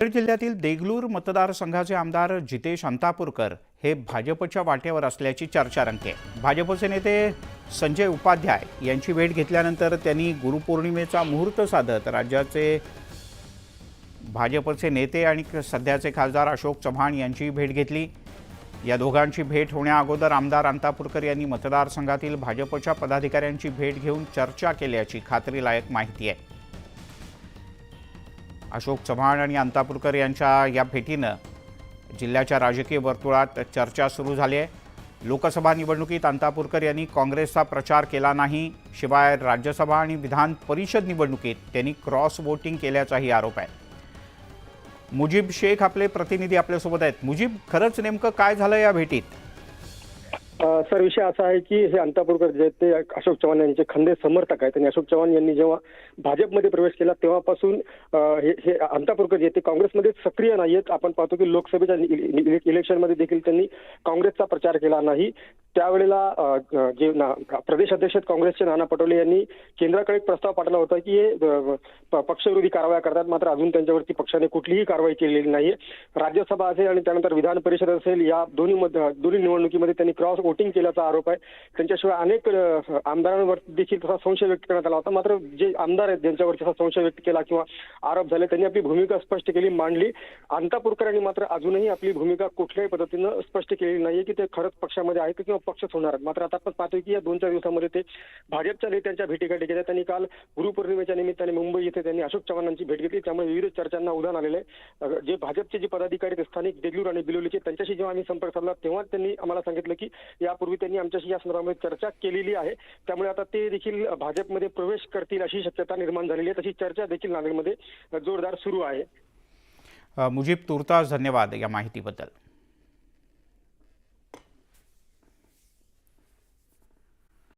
नांदेड जिल्ह्यातील देगलूर मतदारसंघाचे आमदार जितेश अंतापूरकर हे भाजपच्या वाटेवर असल्याची चर्चा रंगते. भाजपचे नेते संजय उपाध्याय यांची भेट घेतल्यानंतर त्यांनी गुरुपौर्णिमेचा मुहूर्त साधत राज्याचे भाजपचे नेते आणि सध्याचे खासदार अशोक चव्हाण यांची भेट घेतली. या दोघांची भेट होण्याअगोदर आमदार अंतापूरकर यांनी मतदारसंघातील भाजपच्या पदाधिकाऱ्यांची भेट घेऊन चर्चा केल्याची खात्रीलायक माहिती आहे. अशोक चव्हाण आणि अंतापूरकर यांच्या या भेटीनं जिल्ह्याच्या राजकीय वर्तुळात चर्चा सुरू झाली आहे. लोकसभा निवडणुकीत अंतापूरकर यांनी काँग्रेसचा प्रचार केला नाही शिवाय राज्यसभा आणि विधान परिषद निवडणुकीत त्यांनी क्रॉस वोटिंग केल्याचाही आरोप आहे. मुजीब शेख आपले प्रतिनिधी आपल्यासोबत आहेत. मुजीब खरंच नेमकं काय झालं या भेटीत? सर विषय असा आहे की हे अंतापूरकर जे ते अशोक चव्हाण यांचे खंदे समर्थक आहेत. आणि अशोक चव्हाण यांनी जेव्हा भाजपमध्ये प्रवेश केला तेव्हापासून हे हे अंतापूरकर जे ते काँग्रेसमध्ये सक्रिय नाही आहेत आपण पाहतो की लोकसभेच्या इलेक्शनमध्ये देखील त्यांनी काँग्रेसचा प्रचार केला नाही. त्यावेळेला जे ना- प्रदेश अध्यक्ष काँग्रेसचे नाना पटोले यांनी केंद्राकडे एक प्रस्ताव पाठवला होता की हे प- पक्षविरोधी कारवाया करतात. मात्र अजून त्यांच्यावरती पक्षाने कुठलीही कारवाई केलेली नाही राज्यसभा असेल आणि त्यानंतर विधान परिषद असेल या दोन्ही दोन्ही निवडणुकीमध्ये त्यांनी क्रॉस वोटिंग केल्याचा आरोप आहे. त्यांच्याशिवाय अनेक आमदारांवर देखील तसा संशय व्यक्त करण्यात आला होता. मात्र जे आमदार आहेत ज्यांच्यावरती तसा संशय व्यक्त केला किंवा आरोप झाले त्यांनी आपली भूमिका स्पष्ट केली मांडली. अंतापूरकर यांनी मात्र अजूनही आपली भूमिका कुठल्याही पद्धतीनं स्पष्ट केलेली नाहीये की ते खरंच पक्षामध्ये आहेत किंवा पक्षच होणार आहेत. मात्र आता आपण पाहतोय की या दोन चार दिवसामध्ये ते भाजपच्या नेत्यांच्या भेटीकडे गेल्या त्यांनी काल गुरुपौर्णिमेच्या निमित्ताने मुंबई येथे त्यांनी अशोक चव्हाणांची भेट घेतली. त्यामुळे विविध चर्चांना उधाण आलेलं आहे. जे भाजपचे जे पदाधिकारी आहेत स्थानिक देगलूर आणि बिलोलीचे त्यांच्याशी जेव्हा आम्ही संपर्क साधला तेव्हा त्यांनी आम्हाला सांगितलं की यापूर्वी त्यांनी आमच्याशी या संदर्भामध्ये चर्चा केलेली आहे. त्यामुळे आता ते देखील भाजपमध्ये प्रवेश करतील अशी शक्यता निर्माण झालेली आहे. तशी चर्चा देखील नांदेडमध्ये जोरदार सुरू आहे. मुजीब तुर्तास धन्यवाद या माहितीबद्दल.